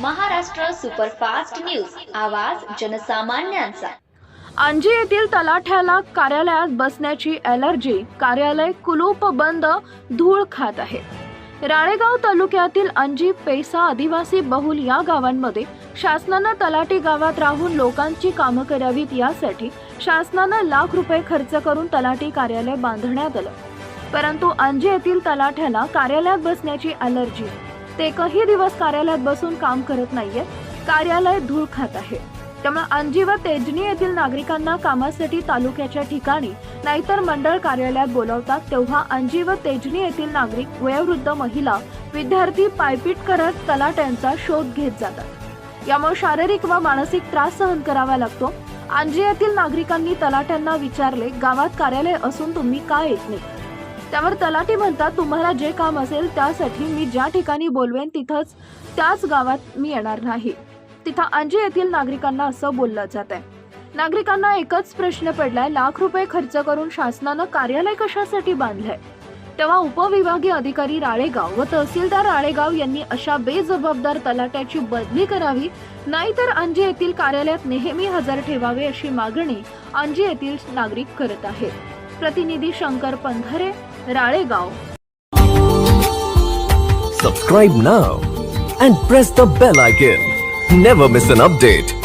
Maharashtra superfast news. आवाज जनसामान्यांचा. अंजी येथील तलाठ्याला कार्यालयात बसण्याची ॲलर्जी कार्यालय कुलूप बंद धूळ खात आहे. राळेगाव तालुक्यातील अंजी पेसा आदिवासी बहुल या गावांमध्ये शासनानं तलाठी गावात राहून लोकांची कामं करावीत यासाठी शासनानं लाख रुपये खर्च करून तलाठी कार्यालय बांधण्यात आलं. परंतु अंजी येथील तलाठ्याला कार्यालयात बसण्याची ॲलर्जी ते एकही दिवस कार्यालयात बसून काम करत नाहीये. कार्यालय धूळ खात आहे. त्यामुळे अंजी व तेजनी येथील नागरिकांना कामासाठी तालुक्याच्या ठिकाणी नाहीतर मंडळ कार्यालयात बोलावतात तेव्हा अंजी व तेजनी येथील नागरिक वयोवृद्ध महिला विद्यार्थी पायपीट करत तलाट्यांचा शोध घेत जातात. यामुळे शारीरिक व मानसिक त्रास सहन करावा लागतो. अंजी येथील नागरिकांनी तलाट्यांना विचारले गावात कार्यालय असून तुम्ही का येत नाही? त्यावर तलाठी म्हणतात तुम्हाला जे काम असेल त्यासाठी मी ज्या ठिकाणी बोलवेन तिथंच त्याच गावात मी येणार नाही. तिथं अंजी येथील नागरिकांना असं बोललं जात आहे नागरिकांना एकच प्रश्न पडलाय लाख रुपये खर्च करून शासनानं कार्यालय कशासाठी बांधलंय? तेव्हा उपविभागीय अधिकारी राळेगाव व तहसीलदार राळेगाव यांनी अशा बेजबाबदार तलाट्याची बदली करावी नाहीतर अंजी येथील कार्यालयात नेहमी हजर ठेवावे अशी मागणी अंजी येथील नागरिक करत आहेत. प्रतिनिधी Shankar Pandhare Ralegaon Subscribe now and press the bell icon. Never miss an update.